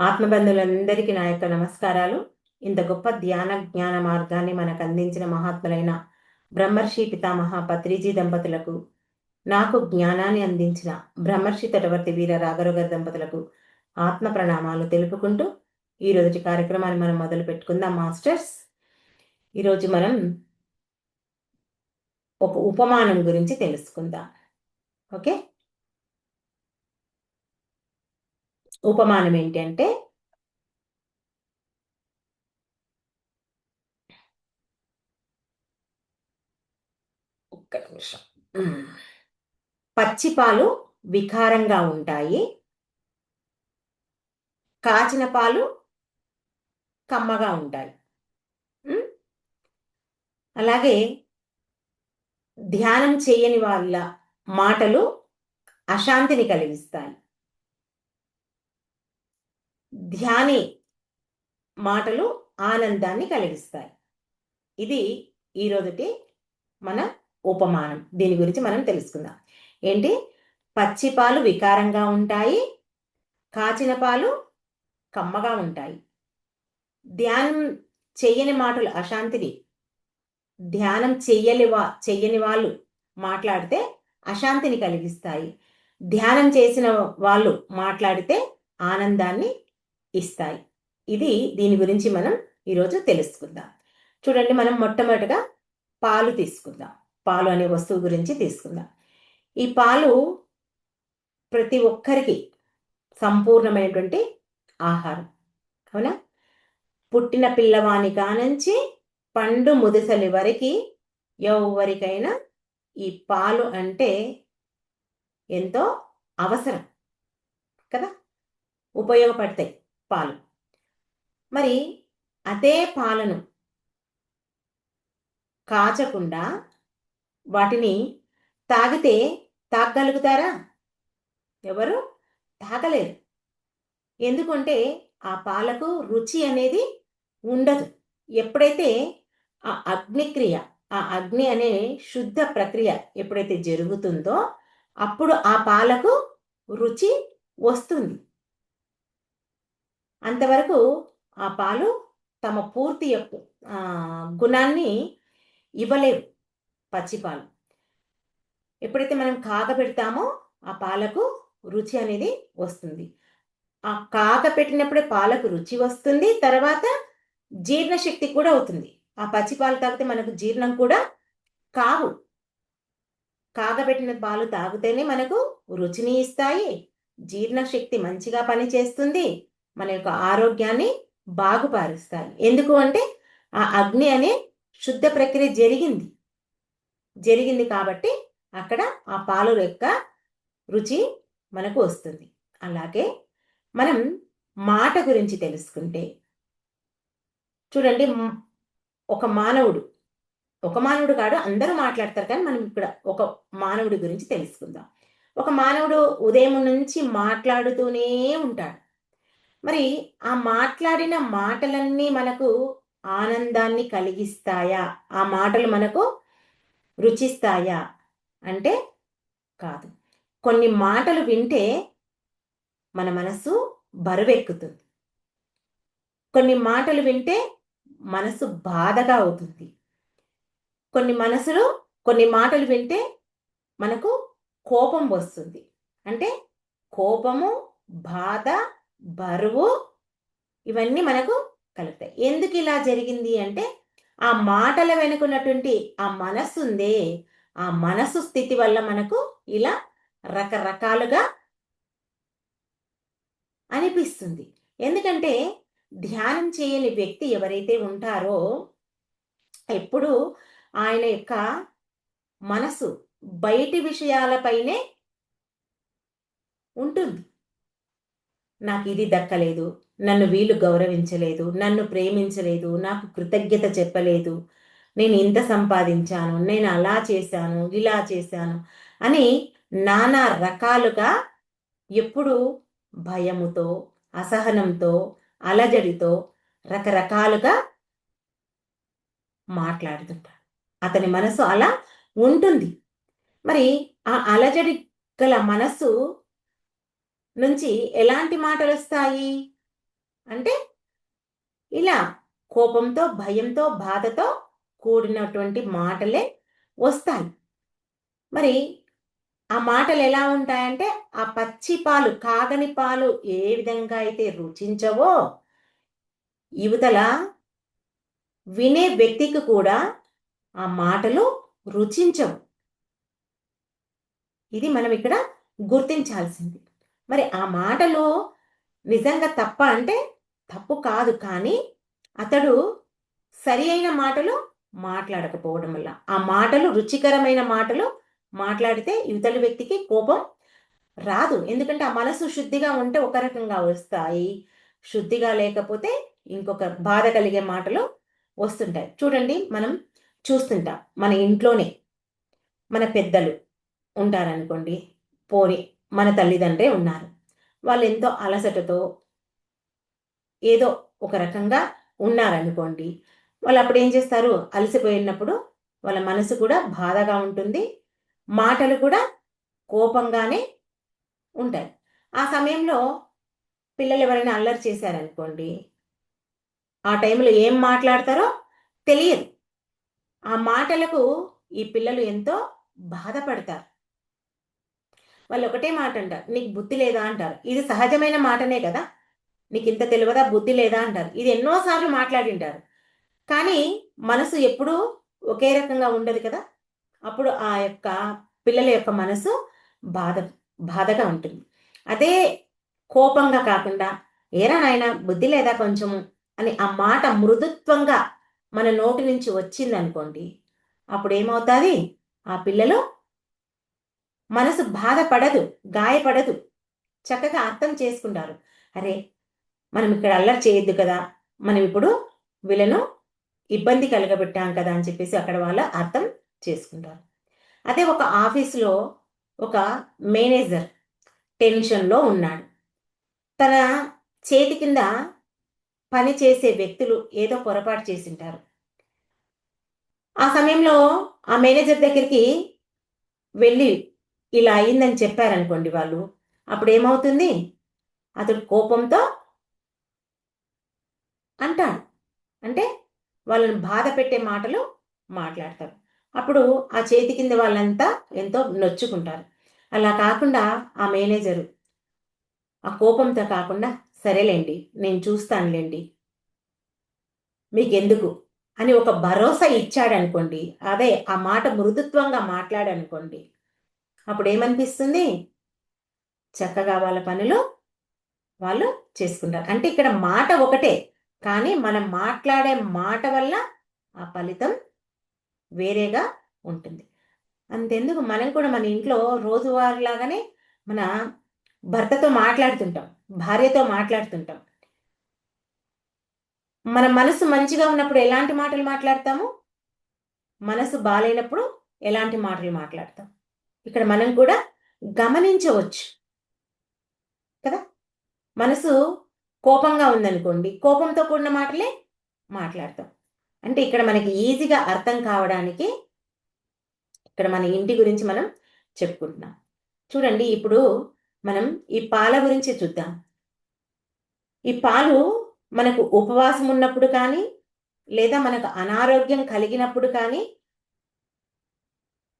ఆత్మబంధువులందరికీ నా యొక్క నమస్కారాలు. ఇంత గొప్ప ధ్యాన జ్ఞాన మార్గాన్ని మనకు అందించిన మహాత్ములైన బ్రహ్మర్షి పితామహ పత్రిజీ దంపతులకు నాకు జ్ఞానాన్ని అందించిన బ్రహ్మర్షి తటవర్తి వీర రాఘరోగర్ దంపతులకు ఆత్మ ప్రణామాలు తెలుపుకుంటూ ఈ కార్యక్రమాన్ని మనం మొదలు పెట్టుకుందాం మాస్టర్స్. ఈరోజు మనం ఒక ఉపమానం గురించి తెలుసుకుందాం. ఓకే? ఉపమానం ఏంటంటే ఒక్క నిమిషం. పచ్చిపాలు వికారంగా ఉంటాయి. కాచిన పాలు కమ్మగా ఉంటాయి. అలాగే ధ్యానం చేయని వాళ్ళ మాటలు అశాంతిని కలిగిస్తాయి. ధ్యాని మాటలు ఆనందాన్ని కలిగిస్తాయి. ఇది ఈరోజుటి మన ఉపమానం. దీని గురించి మనం తెలుసుకుందాం. ఏంటి? పచ్చి పాలు వికారంగా ఉంటాయి కాచిన పాలు కమ్మగా ఉంటాయి. ధ్యానం చెయ్యని మాటలు అశాంతిని ధ్యానం చెయ్యని వా చెయ్యని వాళ్ళు మాట్లాడితే అశాంతిని కలిగిస్తాయి. ధ్యానం చేసిన వాళ్ళు మాట్లాడితే ఆనందాన్ని ఇస్తాయి. ఇది దీని గురించి మనం ఈరోజు తెలుసుకుందాం. చూడండి మనం మొట్టమొదటిగా పాలు తీసుకుందాం. పాలు అనే వస్తువు గురించి తీసుకుందాం. ఈ పాలు ప్రతి ఒక్కరికి సంపూర్ణమైనటువంటి ఆహారం. అవునా? పుట్టిన పిల్లవాని కానుంచి పండు ముదిసలి వరకు ఎవరికైనా ఈ పాలు అంటే ఎంతో అవసరం. కదా? ఉపయోగపడతాయి. పాలు. మరి అదే పాలను కాచకుండా వాటిని తాగితే తాగగలుగుతారా? ఎవరు? తాగలేరు. ఎందుకంటే ఆ పాలకు రుచి అనేది ఉండదు. ఎప్పుడైతే ఆ అగ్నిక్రియ ఆ అగ్ని అనే శుద్ధ ప్రక్రియ ఎప్పుడైతే జరుగుతుందో అప్పుడు ఆ పాలకు రుచి వస్తుంది. అంతవరకు ఆ పాలు తమ పూర్తి యొక్క గుణాన్ని ఇవ్వలేవు పచ్చిపాలు ఎప్పుడైతే మనం కాగబెడతామో ఆ పాలకు రుచి అనేది వస్తుంది. ఆ కాక పెట్టినప్పుడే పాలకు రుచి వస్తుంది తర్వాత జీర్ణశక్తి కూడా అవుతుంది. ఆ పచ్చిపాలు తాగితే మనకు జీర్ణం కూడా కావు. కాగబెట్టిన పాలు తాగితేనే మనకు రుచిని ఇస్తాయి జీర్ణశక్తి మంచిగా పనిచేస్తుంది మన యొక్క ఆరోగ్యాన్ని బాగుపారుస్తాయి. ఎందుకు అంటే ఆ అగ్ని అనే శుద్ధ ప్రక్రియ జరిగింది. జరిగింది కాబట్టి అక్కడ ఆ పాలు యొక్క రుచి మనకు వస్తుంది. అలాగే మనం మాట గురించి తెలుసుకుంటే చూడండి ఒక మానవుడు ఒక మానవుడు కాడు అందరూ మాట్లాడతారు కానీ మనం ఇక్కడ ఒక మానవుడి గురించి తెలుసుకుందాం. ఒక మానవుడు ఉదయం నుంచి మాట్లాడుతూనే ఉంటాడు. మరి ఆ మాట్లాడిన మాటలన్నీ మనకు ఆనందాన్ని కలిగిస్తాయా? ఆ మాటలు మనకు రుచిస్తాయా? అంటే కాదు. కొన్ని మాటలు వింటే మన మనసు బరువెక్కుతుంది. కొన్ని మాటలు వింటే మనసు బాధగా అవుతుంది. కొన్ని మనసులు కొన్ని మాటలు వింటే మనకు కోపం వస్తుంది. అంటే కోపము బాధ బరువు ఇవన్నీ మనకు కలుగుతాయి. ఎందుకు ఇలా జరిగింది అంటే ఆ మాటల వెనుకున్నటువంటి ఆ మనస్సు ఉందే. ఆ మనసు స్థితి వల్ల మనకు ఇలా రకరకాలుగా అనిపిస్తుంది. ఎందుకంటే ధ్యానం చేయని వ్యక్తి ఎవరైతే ఉంటారో ఎప్పుడు ఆయన యొక్క మనసు బయటి విషయాలపైనే ఉంటుంది. నాకు ఇది దక్కలేదు నన్ను వీళ్ళు గౌరవించలేదు నన్ను ప్రేమించలేదు నాకు కృతజ్ఞత చెప్పలేదు. నేను ఇంత సంపాదించాను నేను అలా చేశాను ఇలా చేశాను అని నానా రకాలుగా ఎప్పుడు భయముతో అసహనంతో అలజడితో రకరకాలుగా మాట్లాడుతుంటాడు అతని మనసు అలా ఉంటుంది. మరి ఆ అలజడి గల మనస్సు నుంచి ఎలాంటి మాటలు వస్తాయి అంటే ఇలా కోపంతో భయంతో బాధతో కూడినటువంటి మాటలే వస్తాయి. మరి ఆ మాటలు ఎలా ఉంటాయంటే ఆ పచ్చి పాలు కాగని పాలు ఏ విధంగా అయితే రుచించవో యువతల వినే వ్యక్తికి కూడా ఆ మాటలు రుచించవు. ఇది మనం ఇక్కడ గుర్తించాల్సింది. మరి ఆ మాటలు నిజంగా తప్ప అంటే తప్పు కాదు. కానీ అతడు సరి అయిన మాటలు మాట్లాడకపోవడం వల్ల ఆ మాటలు రుచికరమైన మాటలు మాట్లాడితే యువతల వ్యక్తికి కోపం రాదు. ఎందుకంటే ఆ మనసు శుద్ధిగా ఉంటే ఒక రకంగా వస్తాయి. శుద్ధిగా లేకపోతే ఇంకొక బాధ కలిగే మాటలు వస్తుంటాయి. చూడండి మనం చూస్తుంటాం. మన ఇంట్లోనే మన పెద్దలు ఉంటారనుకోండి పోనీ మన తల్లిదండ్రే ఉన్నారు. వాళ్ళు ఎంతో అలసటతో ఏదో ఒక రకంగా ఉన్నారనుకోండి వాళ్ళు అప్పుడు ఏం చేస్తారు? అలసిపోయినప్పుడు వాళ్ళ మనసు కూడా బాధగా ఉంటుంది మాటలు కూడా కోపంగానే ఉంటాయి. ఆ సమయంలో పిల్లలు ఎవరైనా అల్లరి చేశారనుకోండి ఆ టైంలో ఏం మాట్లాడతారో తెలియదు. ఆ మాటలకు ఈ పిల్లలు ఎంతో బాధపడతారు. వాళ్ళు ఒకటే మాట అంటారు నీకు బుద్ధి లేదా? అంటారు. ఇది సహజమైన మాటనే కదా. నీకు ఇంత తెలియదా బుద్ధి లేదా? అంటారు. ఇది ఎన్నోసార్లు మాట్లాడింటారు. కానీ మనసు ఎప్పుడూ ఒకే రకంగా ఉండదు కదా. అప్పుడు ఆ యొక్క పిల్లల యొక్క మనసు బాధ బాధగా ఉంటుంది. అదే కోపంగా కాకుండా ఏరా నాయన బుద్ధి లేదా కొంచెము? అని ఆ మాట మృదుత్వంగా మన నోటి నుంచి వచ్చింది అనుకోండి అప్పుడు ఏమవుతుంది ఆ పిల్లలు మనసు బాధపడదు గాయపడదు. చక్కగా అర్థం చేసుకుంటారు. అరే మనం ఇక్కడ అల్లరి చేయొద్దు కదా. మనం ఇప్పుడు వీళ్ళను ఇబ్బంది కలగబెట్టాం కదా అని చెప్పేసి అక్కడ వాళ్ళు అర్థం చేసుకుంటారు. అదే ఒక ఆఫీసులో ఒక మేనేజర్ టెన్షన్లో ఉన్నాడు. తన చేతి కింద పని చేసే వ్యక్తులు ఏదో పొరపాటు చేసింటారు. ఆ సమయంలో ఆ మేనేజర్ దగ్గరికి వెళ్ళి ఇలా అయిందని చెప్పారనుకోండి వాళ్ళు అప్పుడు ఏమవుతుంది అతడు కోపంతో అంటాడు. అంటే వాళ్ళని బాధ పెట్టే మాటలు మాట్లాడతారు అప్పుడు ఆ చేతి కింద వాళ్ళంతా ఎంతో నొచ్చుకుంటారు. అలా కాకుండా ఆ మేనేజరు ఆ కోపంతో కాకుండా సరేలేండి నేను చూస్తానులేండి. మీకెందుకు? అని ఒక భరోసా ఇచ్చాడనుకోండి. అదే ఆ మాట మృదుత్వంగా మాట్లాడనుకోండి. అప్పుడు ఏమనిపిస్తుంది చక్కగా వాళ్ళ పనులు వాళ్ళు చేసుకుంటారు. అంటే ఇక్కడ మాట ఒకటే కానీ మనం మాట్లాడే మాట వల్ల ఆ ఫలితం వేరేగా ఉంటుంది. అంతెందుకు? మనం కూడా మన ఇంట్లో రోజువారీలాగానే మన భర్తతో మాట్లాడుతుంటాం భార్యతో మాట్లాడుతుంటాం. మన మనసు మంచిగా ఉన్నప్పుడు ఎలాంటి మాటలు మాట్లాడతాము? మనసు బాగాలేనప్పుడు ఎలాంటి మాటలు మాట్లాడతాం? ఇక్కడ మనం కూడా గమనించవచ్చు. కదా? మనసు కోపంగా ఉందనుకోండి కోపంతో కూడిన మాటలే మాట్లాడతాం. అంటే ఇక్కడ మనకి ఈజీగా అర్థం కావడానికి ఇక్కడ మన ఇంటి గురించి మనం చెప్పుకుంటున్నాం. చూడండి ఇప్పుడు మనం ఈ పాల గురించి చూద్దాం. ఈ పాలు మనకు ఉపవాసం ఉన్నప్పుడు కానీ లేదా మనకు అనారోగ్యం కలిగినప్పుడు కానీ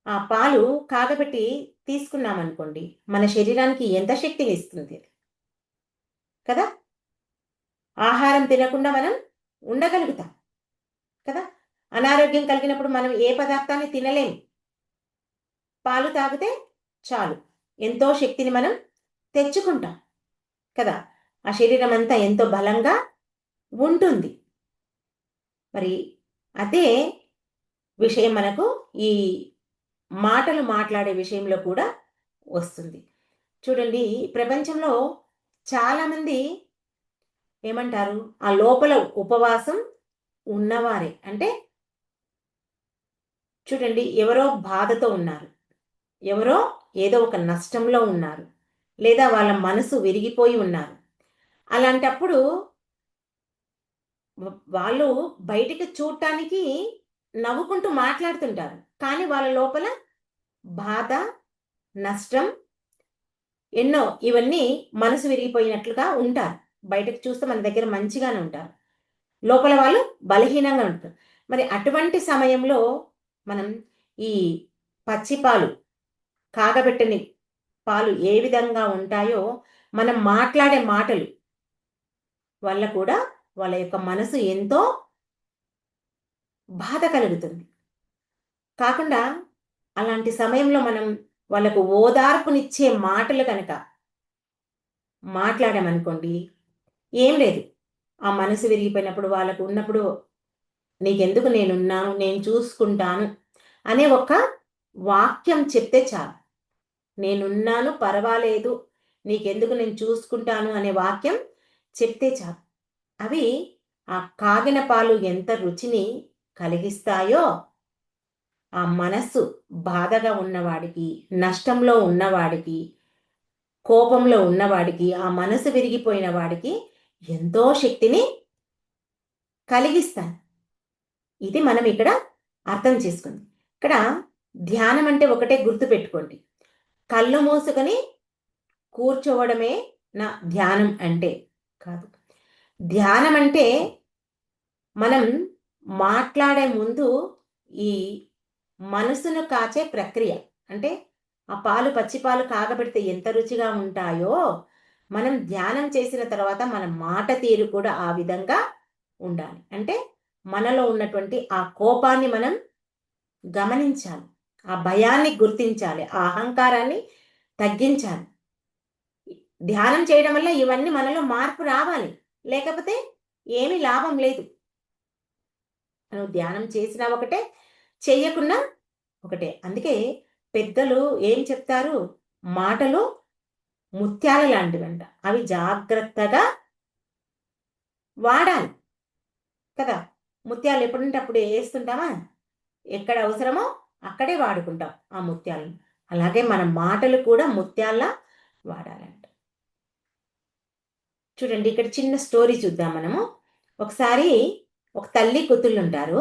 ఆ పాలు కాగబెట్టి తీసుకున్నామనుకోండి మన శరీరానికి ఎంత శక్తిని ఇస్తుంది కదా? ఆహారం తినకుండా మనం ఉండగలుగుతాం. కదా? అనారోగ్యం కలిగినప్పుడు మనం ఏ పదార్థాన్ని తినలేం. పాలు తాగితే చాలు. ఎంతో శక్తిని మనం తెచ్చుకుంటాం. కదా? ఆ శరీరం అంతా ఎంతో బలంగా ఉంటుంది. మరి అదే విషయం మనకు ఈ మాటలు మాట్లాడే విషయంలో కూడా వస్తుంది. చూడండి ప్రపంచంలో చాలామంది ఏమంటారు? ఆ లోపల ఉపవాసం ఉన్నవారే. అంటే చూడండి ఎవరో బాధతో ఉన్నారు. ఎవరో ఏదో ఒక నష్టంలో ఉన్నారు. లేదా వాళ్ళ మనసు విరిగిపోయి ఉన్నారు. అలాంటప్పుడు వాళ్ళు బయటికి చూడటానికి నవ్వుకుంటూ మాట్లాడుతుంటారు. కానీ వాళ్ళ లోపల బాధ నష్టం ఎన్నో ఇవన్నీ మనసు విరిగిపోయినట్లుగా ఉంటారు. బయటకు చూస్తే మన దగ్గర మంచిగానే ఉంటారు. లోపల వాళ్ళు బలహీనంగా ఉంటారు. మరి అటువంటి సమయంలో మనం ఈ పచ్చిపాలు కాగబెట్టని పాలు ఏ విధంగా ఉంటాయో మనం మాట్లాడే మాటలు వల్ల కూడా వాళ్ళ యొక్క మనసు ఎంతో బాధ కలుగుతుంది. కాకుండా అలాంటి సమయంలో మనం వాళ్ళకు ఓదార్పునిచ్చే మాటలు కనుక మాట్లాడామనుకోండి ఏం లేదు. ఆ మనసు విరిగిపోయినప్పుడు వాళ్ళకు ఉన్నప్పుడు నీకెందుకు నేనున్నాను నేను చూసుకుంటాను అనే ఒక వాక్యం చెప్తే చాలు. నేనున్నాను పర్వాలేదు నీకెందుకు నేను చూసుకుంటాను అనే వాక్యం చెప్తే చాలు. అవి ఆ కాగిన పాలు ఎంత రుచిని కలిగిస్తాయో? ఆ మనస్సు బాధగా ఉన్నవాడికి నష్టంలో ఉన్నవాడికి కోపంలో ఉన్నవాడికి ఆ మనసు విరిగిపోయిన వాడికి ఎంతో శక్తిని కలిగిస్తాను ఇది మనం ఇక్కడ అర్థం చేసుకుంది. ఇక్కడ ధ్యానం అంటే ఒకటే గుర్తు పెట్టుకోండి కళ్ళు మూసుకొని కూర్చోవడమే నా ధ్యానం అంటే కాదు. ధ్యానం అంటే మనం మాట్లాడే ముందు ఈ మనసును కాచే ప్రక్రియ. అంటే ఆ పాలు పచ్చిపాలు కాగబెడితే ఎంత రుచిగా ఉంటాయో మనం ధ్యానం చేసిన తర్వాత మన మాట తీరు కూడా ఆ విధంగా ఉండాలి. అంటే మనలో ఉన్నటువంటి ఆ కోపాన్ని మనం గమనించాలి. ఆ భయాన్ని గుర్తించాలి. ఆ అహంకారాన్ని తగ్గించాలి. ధ్యానం చేయడం వల్ల ఇవన్నీ మనలో మార్పు రావాలి. లేకపోతే ఏమీ లాభం లేదు. నువ్వు ధ్యానం చేసినా ఒకటే చెయ్యకున్నా ఒకటే. అందుకే పెద్దలు ఏం చెప్తారు? మాటలు ముత్యాల లాంటివంట. అవి జాగ్రత్తగా వాడాలి కదా? ముత్యాలు ఎప్పుడంటే అప్పుడు వేస్తుంటామా? ఎక్కడ అవసరమో అక్కడే వాడుకుంటాం ఆ ముత్యాలను. అలాగే మన మాటలు కూడా ముత్యాల్లా వాడాలంట. చూడండి ఇక్కడ చిన్న స్టోరీ చూద్దాం మనము. ఒకసారి ఒక తల్లి కూతుళ్ళు ఉంటారు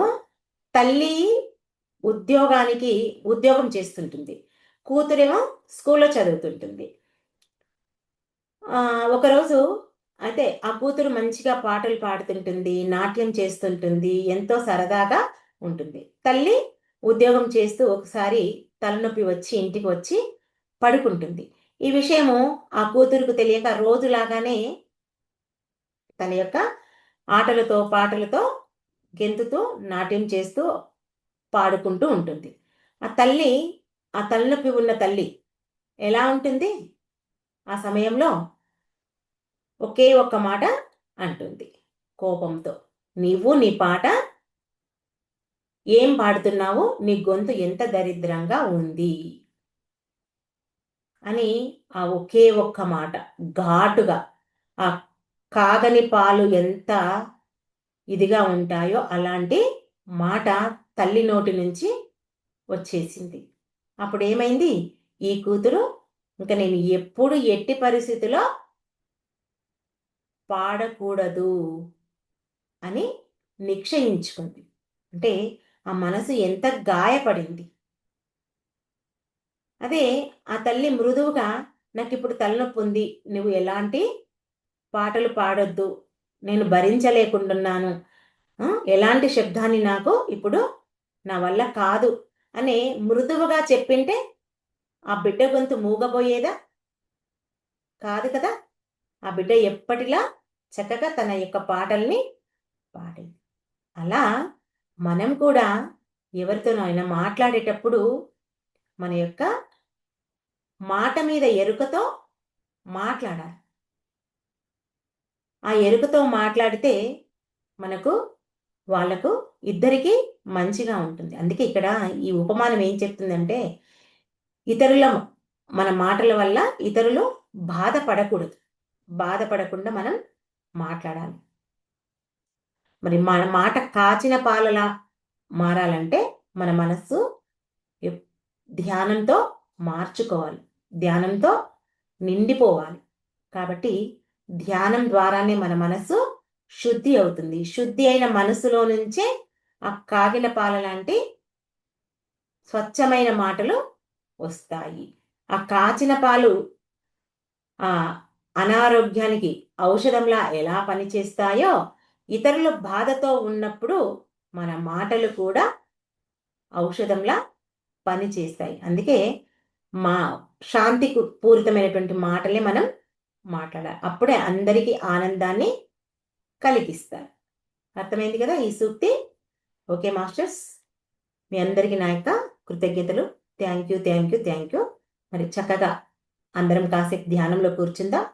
తల్లి ఉద్యోగానికి ఉద్యోగం చేస్తుంటుంది. కూతురేమో స్కూల్లో చదువుతుంటుంది. ఒకరోజు అయితే ఆ కూతురు మంచిగా పాటలు పాడుతుంటుంది నాట్యం చేస్తుంటుంది ఎంతో సరదాగా ఉంటుంది. తల్లి ఉద్యోగం చేస్తూ ఒకసారి తలనొప్పి వచ్చి ఇంటికి వచ్చి పడుకుంటుంది. ఈ విషయము ఆ కూతురుకు తెలియక రోజులాగానే తన యొక్క ఆటలతో పాటలతో గెంతుతో నాట్యం చేస్తూ పాడుకుంటూ ఉంటుంది. ఆ తల్లి ఆ తలనొప్పి ఉన్న తల్లి ఎలా ఉంటుంది? ఆ సమయంలో ఒకే ఒక్క మాట అంటుంది. కోపంతో నీవు నీ పాట ఏం పాడుతున్నావు? నీ గొంతు ఎంత దరిద్రంగా ఉంది అని ఆ ఒకే ఒక్క మాట ఘాటుగా ఆ కాగని పాలు ఎంత ఇదిగా ఉంటాయో అలాంటి మాట తల్లి నోటి నుంచి వచ్చేసింది. అప్పుడు ఏమైంది ఈ కూతురు ఇంకా నేను ఎప్పుడు ఎట్టి పరిస్థితిలో పాడకూడదు అని నిక్షయించుకుంది అంటే ఆ మనసు ఎంత గాయపడింది. అదే ఆ తల్లి మృదువుగా నాకు ఇప్పుడు తలనొప్పి ఉంది నువ్వు ఎలాంటి పాటలు పాడొద్దు నేను భరించలేకుంటున్నాను ఎలాంటి శబ్దాన్ని నాకు ఇప్పుడు నా వల్ల కాదు అని మృదువుగా చెప్పింటే ఆ బిడ్డ గొంతు మూగబోయేదా? కాదు కదా. ఆ బిడ్డ ఎప్పటిలా చక్కగా తన యొక్క పాటల్ని పాడింది. అలా మనం కూడా ఎవరితోనైనా మాట్లాడేటప్పుడు మన యొక్క మాట మీద ఎరుకతో మాట్లాడాలి. ఆ ఎరుకతో మాట్లాడితే మనకు వాళ్ళకు ఇద్దరికీ మంచిగా ఉంటుంది. అందుకే ఇక్కడ ఈ ఉపమానం ఏం చెప్తుందంటే ఇతరుల మన మాటల వల్ల ఇతరులు బాధపడకూడదు. బాధపడకుండా మనం మాట్లాడాలి. మరి మన మాట కాచిన పాలలా మారాలంటే మన మనస్సు ధ్యానంతో మార్చుకోవాలి. ధ్యానంతో నిండిపోవాలి. కాబట్టి ధ్యానం ద్వారానే మన మనసు శుద్ధి అవుతుంది. శుద్ధి అయిన మనసులో నుంచే ఆ కాగిన పాల లాంటి స్వచ్ఛమైన మాటలు వస్తాయి. ఆ కాచిన పాలు ఆ అనారోగ్యానికి ఔషధంలా ఎలా పనిచేస్తాయో ఇతరులు బాధతో ఉన్నప్పుడు మన మాటలు కూడా ఔషధంలా పనిచేస్తాయి. అందుకే మా శాంతికి పూరితమైనటువంటి మాటలే మనం మాట్లాడాలి. అప్పుడే అందరికీ ఆనందాన్ని కలిగిస్తారు. అర్థమైంది కదా ఈ సూక్తి? Okay masters. మీ అందరికీ నా యొక్క కృతజ్ఞతలు. Thank you thank you thank you. మరి చక్కగా అందరం కాసేపు ధ్యానంలో కూర్చుందా.